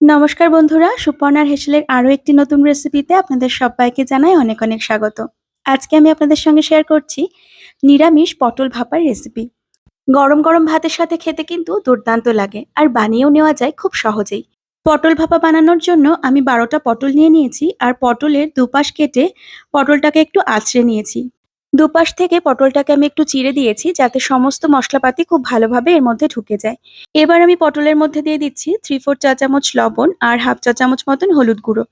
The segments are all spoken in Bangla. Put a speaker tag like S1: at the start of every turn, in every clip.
S1: নমস্কার বন্ধুরা সুপর্ণার হেসেলের আরও একটি নতুন রেসিপিতে আপনাদের সবাইকে জানাই অনেক অনেক স্বাগত। আজকে আমি আপনাদের সঙ্গে শেয়ার করছি নিরামিষ পটল ভাপার রেসিপি গরম গরম ভাতের সাথে খেতে কিন্তু দুর্দান্ত লাগে, আর বানিয়েও নেওয়া যায় খুব সহজেই। পটল ভাপা বানানোর জন্য আমি বারোটা পটল নিয়ে নিয়েছি, আর পটলের দুপাশ কেটে পটলটাকে একটু আঁচড়ে নিয়েছি। দুপাশ থেকে পটলটাকে আমি একটু চিড়ে দিয়েছি যাতে সমস্ত মশলাপাতি খুব ভালোভাবে এর মধ্যে ঢুকে যায়। এবার আমি পটলের মধ্যে দিয়ে দিচ্ছি থ্রি ফোর চা চামচ লবণ আর হাফ চা চামচ মতন হলুদ গুঁড়ো।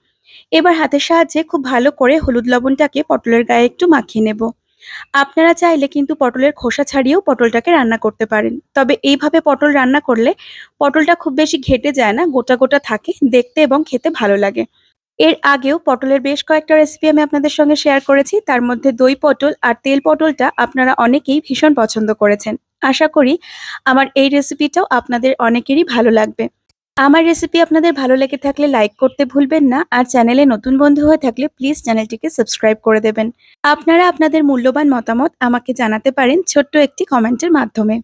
S1: এবার হাতের সাহায্যে খুব ভালো করে হলুদ লবণটাকে পটলের গায়ে একটু মাখিয়ে নেব। আপনারা চাইলে কিন্তু পটলের খোসা ছাড়িয়েও পটলটাকে রান্না করতে পারেন। তবে এইভাবে পটল রান্না করলে পটলটা খুব বেশি ঘেটে যায় না, গোটা গোটা থাকে, দেখতে এবং খেতে ভালো লাগে। এর আগেও পটলের বেশ কয়েকটা রেসিপি আমি আপনাদের সঙ্গে শেয়ার করেছি। তার মধ্যে দই পটল আর তেল পটলটা আপনারা অনেকেই ভীষণ পছন্দ করেছেন। আশা করি আমার এই রেসিপিটাও আপনাদের অনেকেরই ভালো লাগবে। আমার রেসিপি আপনাদের ভালো লেগে থাকলে লাইক করতে ভুলবেন না আর চ্যানেলে নতুন বন্ধু হয়ে থাকলে প্লিজ চ্যানেলটিকে সাবস্ক্রাইব করে দেবেন। আপনারা আপনাদের মূল্যবান মতামত আমাকে জানাতে পারেন ছোট্ট একটি কমেন্টের মাধ্যমে।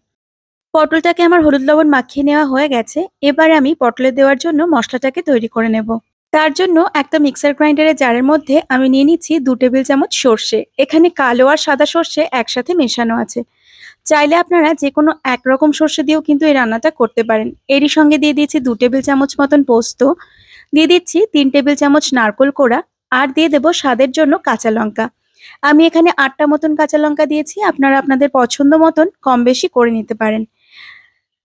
S1: পটলটাকে আমার হলুদ লবণ মাখিয়ে নেওয়া হয়ে গেছে। এবার আমি পটলে দেওয়ার জন্য মশলাটাকে তৈরি করে নেব। তার জন্য একটা মিক্সার গ্রাইন্ডারের জারের মধ্যে আমি নিয়ে নিচ্ছি দু টেবিল চামচ সর্ষে। এখানে কালো আর সাদা সর্ষে একসাথে মেশানো আছে। চাইলে আপনারা যে কোনো একরকম সর্ষে দিয়েও কিন্তু এই রান্নাটা করতে পারেন। এরই সঙ্গে দিয়ে দিয়েছি দু টেবিল চামচ মতন পোস্ত। দিয়ে দিচ্ছি তিন টেবিল চামচ নারকোল কোড়া আর দিয়ে দেবো স্বাদের জন্য কাঁচা লঙ্কা। আমি এখানে আটটা মতন কাঁচা লঙ্কা দিয়েছি, আপনারা আপনাদের পছন্দ মতন কম বেশি করে নিতে পারেন।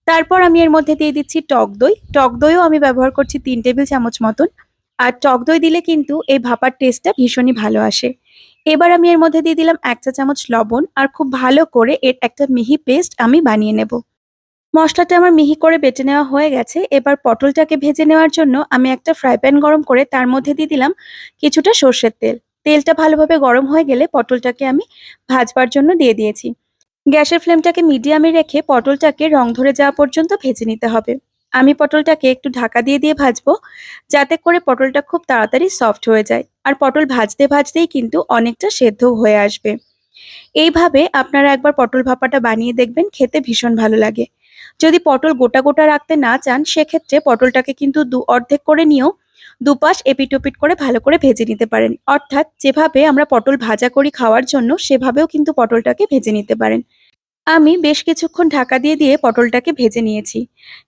S1: তারপর আমি এর মধ্যে দিয়ে দিচ্ছি টক দই। টক দইও আমি ব্যবহার করছি তিন টেবিল চামচ মতন। আর টক দই দিলে কিন্তু এই ভাপার টেস্টটা ভীষণই ভালো আসে। এবার আমি এর মধ্যে দিয়ে দিলাম এক চা চামচ লবণ আর খুব ভালো করে এর একটা মিহি পেস্ট আমি বানিয়ে নেব। মশলাটা আমার মিহি করে বেটে নেওয়া হয়ে গেছে। এবার পটলটাকে ভেজে নেওয়ার জন্য আমি একটা ফ্রাই প্যান গরম করে তার মধ্যে দিয়ে দিলাম কিছুটা সর্ষের তেল। তেলটা ভালোভাবে গরম হয়ে গেলে পটলটাকে আমি ভাজবার জন্য দিয়ে দিয়েছি। গ্যাসের ফ্লেমটাকে মিডিয়ামে রেখে পটলটাকে রং ধরে যাওয়া পর্যন্ত ভেজে নিতে হবে। আমি পটলটাকে একটু ঢাকা দিয়ে দিয়ে ভাজবো, যাতে করে পটলটা খুব তাড়াতাড়ি সফট হয়ে যায়। আর পটল ভাজতে ভাজতেই কিন্তু অনেকটা সেদ্ধ হয়ে আসবে। এইভাবে আপনারা একবার পটল ভাপাটা বানিয়ে দেখবেন, খেতে ভীষণ ভালো লাগে। যদি পটল গোটা গোটা রাখতে না চান, সেক্ষেত্রে পটলটাকে কিন্তু দু অর্ধেক করে নিয়েও দুপাশ এপিটোপিট করে ভালো করে ভেজে নিতে পারেন। অর্থাৎ যেভাবে আমরা পটল ভাজা করি খাওয়ার জন্য, সেভাবেও কিন্তু পটলটাকে ভেজে নিতে পারেন। আমি বেশ কিছুক্ষণ ঢাকা দিয়ে দিয়ে পটলটাকে ভেজে নিয়েছি।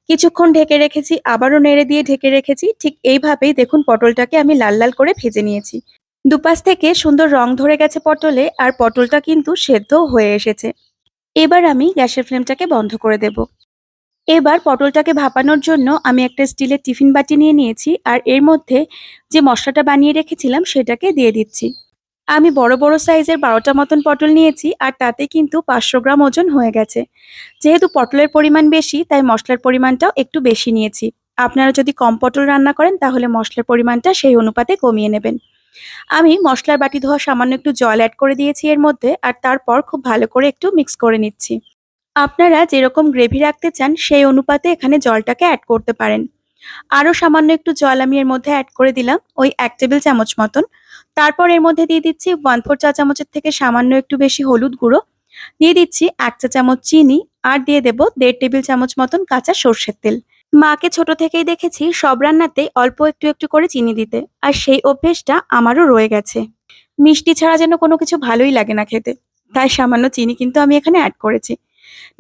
S1: কিছুক্ষণ ঢেকে রেখেছি, আবারও নেড়ে দিয়ে ঢেকে রেখেছি, ঠিক এইভাবেই দেখুন পটলটাকে আমি লাল লাল করে ভেজে নিয়েছি। দুপাশ থেকে সুন্দর রং ধরে গেছে পটলে আর পটলটা কিন্তু সেদ্ধ হয়ে এসেছে। এবার আমি গ্যাসের ফ্লেমটাকে বন্ধ করে দেব। এবার পটলটাকে ভাপানোর জন্য আমি একটা স্টিলের টিফিন বাটি নিয়ে নিয়েছি আর এর মধ্যে যে মশলাটা বানিয়ে রেখেছিলাম সেটাকে দিয়ে দিচ্ছি। আমি বড় বড় সাইজের বারোটা মতন পটল নিয়েছি আর তাতে কিন্তু পাঁচশো গ্রাম ওজন হয়ে গেছে। যেহেতু পটলের পরিমাণ বেশি, তাই মশলার পরিমাণটাও একটু বেশি নিয়েছি। আপনারা যদি কম পটল রান্না করেন, তাহলে মশলার পরিমাণটা সেই অনুপাতে কমিয়ে নেবেন। আমি মশলার বাটি ধোয়া সামান্য একটু জল অ্যাড করে দিয়েছি এর মধ্যে আর তারপর খুব ভালো করে একটু মিক্স করে নিচ্ছি। আপনারা যেরকম গ্রেভি রাখতে চান, সেই অনুপাতে এখানে জলটাকে অ্যাড করতে পারেন। আরও সামান্য একটু জল আমি এর মধ্যে অ্যাড করে দিলাম, ওই এক টেবিল চামচ মতন। তারপর এর মধ্যে দিয়ে দিচ্ছি ওয়ান ফোর চা চামচের থেকে সামান্য একটু বেশি হলুদ গুঁড়ো। দিয়ে দিচ্ছি এক চা চামচ চিনি আর দিয়ে দেব দেড় টেবিল চামচ মতন কাঁচা সর্ষের তেল। মাকে ছোট থেকেই দেখেছি সব রান্নাতেই অল্প একটু একটু করে চিনি দিতে আর সেই অভ্যেসটা আমারও রয়ে গেছে। মিষ্টি ছাড়া যেন কোনো কিছু ভালোই লাগে না খেতে, তাই সামান্য চিনি কিন্তু আমি এখানে অ্যাড করেছি।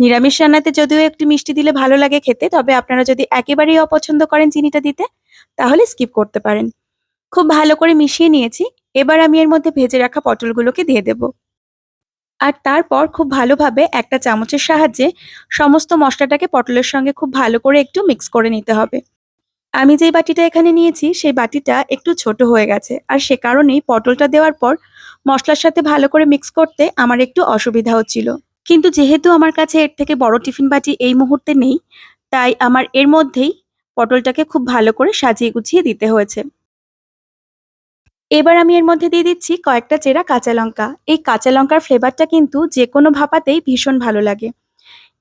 S1: নিরামিষ রান্নাতে যদিও একটু মিষ্টি দিলে ভালো লাগে খেতে, তবে আপনারা যদি একেবারেই অপছন্দ করেন চিনিটা দিতে, তাহলে স্কিপ করতে পারেন। খুব ভালো করে মিশিয়ে নিয়েছি এবার আমি এর মধ্যে ভেজে রাখা পটলগুলোকে দিয়ে দেব। আর তারপর খুব ভালোভাবে একটা চামচের সাহায্যে সমস্ত মশলাটাকে পটলের সঙ্গে খুব ভালো করে একটু মিক্স করে নিতে হবে। আমি যেই বাটিটা এখানে নিয়েছি, সেই বাটিটা একটু ছোট হয়ে গেছে। আর সে কারণেই পটলটা দেওয়ার পর মশলার সাথে ভালো করে মিক্স করতে আমার একটু অসুবিধা হচ্ছিল কিন্তু যেহেতু আমার কাছে এর থেকে বড় টিফিন বাটি এই মুহূর্তে নেই, তাই আমার এর মধ্যেই পটলটাকে খুব ভালো করে সাজিয়ে গুছিয়ে দিতে হয়েছে। এবার আমি এর মধ্যে দিয়ে দিচ্ছি কয়েকটা চেরা কাঁচা লঙ্কা। এই কাঁচা লঙ্কার ফ্লেভারটা কিন্তু যে কোনো ভাপাতেই ভীষণ ভালো লাগে।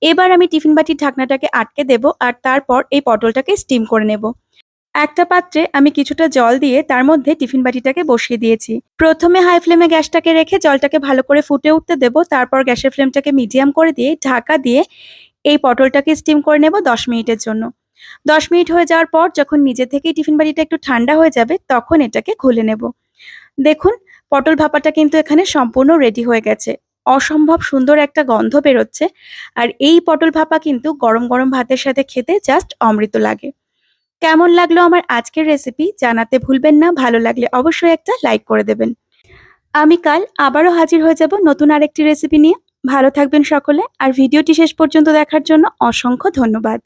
S1: এবার আমি টিফিন বাটির ঢাকনাটাকে আটকে দেব আর তারপর এই পটলটাকে স্টিম করে নেব। একটা পাত্রে আমি কিছুটা জল দিয়ে তার মধ্যে টিফিন বাটিটাকে বসিয়ে দিয়েছি। প্রথমে হাই ফ্লেমে গ্যাসটাকে রেখে জলটাকে ভালো করে ফুটে উঠতে দেব। তারপর গ্যাসের ফ্লেমটাকে মিডিয়াম করে দিয়ে ঢাকা দিয়ে এই পটলটাকে স্টিম করে নেব দশ মিনিটের জন্য। দশ মিনিট হয়ে যাওয়ার পর যখন নিজে থেকেই টিফিন বাটিটা একটু ঠান্ডা হয়ে যাবে তখন এটাকে খুলে নেব। দেখুন, পটল ভাপাটা কিন্তু এখানে সম্পূর্ণ রেডি হয়ে গেছে। অসম্ভব সুন্দর একটা গন্ধ বেরোচ্ছে আর এই পটল ভাপা কিন্তু গরম গরম ভাতের সাথে খেতে জাস্ট অমৃত লাগে। কেমন লাগল আমার আজকের রেসিপি জানাতে ভুলবেন না, ভালো লাগলে অবশ্যই একটা লাইক করে দেবেন। আমি কাল আবারও হাজির হয়ে যাব নতুন আরেকটি রেসিপি নিয়ে। ভালো থাকবেন সকলে আর ভিডিওটি শেষ পর্যন্ত দেখার জন্য অসংখ্য ধন্যবাদ।